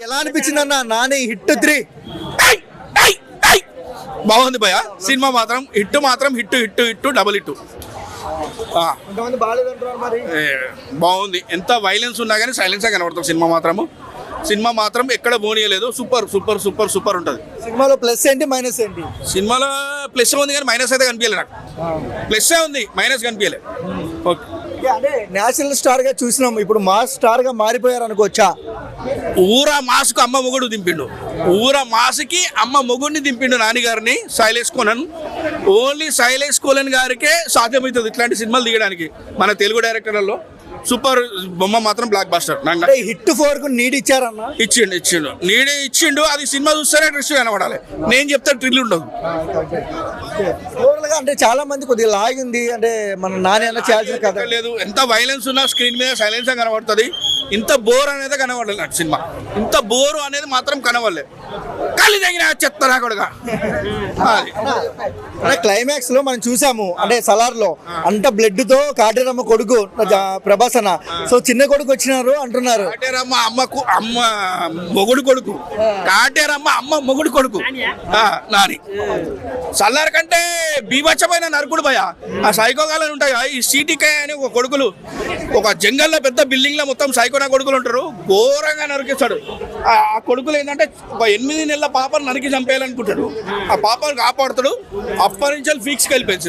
ఎలా అనిపించింది అన్న నాని హిట్ త్రీ! బాగుంది భయ సినిమా మాత్రం హిట్ మాత్రం hit hit hit double hit. బాగుంది. ఎంత వైలెన్స్ ఉన్నా కానీ సైలెన్సే కనబడుతుంది సినిమా మాత్రము. సినిమా మాత్రం ఎక్కడ పోనీయలేదు. సూపర్ సూపర్ సూపర్ సూపర్ ఉంటుంది. సినిమాలో ప్లస్ ఏంటి మైనస్ ఏంటి? సినిమాలో ప్లస్ ఉంది కానీ మైనస్ అయితే కనిపించలేదు నాకు. ప్లస్సే ఉంది మైనస్ కనిపించలేదు ఓకే. నేషనల్ స్టార్గా చూసినాం. ఇప్పుడు మాస్ స్టార్గా మారిపోయారు అనుకోవచ్చా? ఊర మాసుకు అమ్మ మొగుడు దింపిండు. ఊర మాసుకి అమ్మ మొగుడిని దింపిండు నాన్నగారిని శైలేష్ కోనన్. ఓన్లీ శైలేష్ కోలన్ గారికే సాధ్యమవుతుంది ఇట్లాంటి సినిమాలు తీయడానికి మన తెలుగు డైరెక్టర్లలో. సూపర్ బొమ్మ మాత్రం బ్లాక్ బస్టర్ హిట్ ఫోర్కు నీడ్ ఇచ్చారన్న? ఇచ్చిండు ఇచ్చిండు. నీడే ఇచ్చిండు అది సినిమా చూస్తేనే ట్రిస్ట్ కనబడాలి. నేను చెప్తే థ్రిల్ ఉండదు అంటే చాలా మంది కొద్దిగా లాగింది అంటే మన నాని చేయాల్సిన కథ లేదు ఎంత వైలెన్స్ ఉన్నా స్క్రీన్ మీద సైలెన్స్ కనబడుతుంది. ఇంత బోర్ అనేది కనబడలేదు నాకు సినిమా. ఇంత బోరు అనేది మాత్రం కనబడలేదు. కళ్ళు తగిన చెత్త నా. అంటే క్లైమాక్స్లో మనం చూసాము. అంటే సలార్లో అంత బ్లడ్తో కాటేరమ్మ కొడుకు జ- ప్రభాస్ అన్న సో చిన్న కొడుకు వచ్చినారు అంటున్నారు. కాటేరమ్మ అమ్మకు అమ్మ మొగుడు కొడుకు. కాటేరమ్మ అమ్మ మొగుడు కొడుకు. ఆ, నాని. సల్లార్ కంటే బీభత్సమైన నరుకుడు భయ. ఆ సైకోగాలని ఉంటాయి. ఈ సిటీకే అని ఒక కొడుకులు. ఒక జంగల్లో పెద్ద బిల్డింగ్లో మొత్తం సైకోనా కొడుకులు ఉంటారు. ఘోరంగా నరికిస్తాడు ఆ ఆ కొడుకులు ఏంటంటే ఒక ఎనిమిది నెలల పాపను నరికి చంపేయాలనుకుంటాడు. ఆ పాపను కాపాడుతాడు. అప్పటి నుంచి ఫిక్స్కి వెళ్ళిపోయింది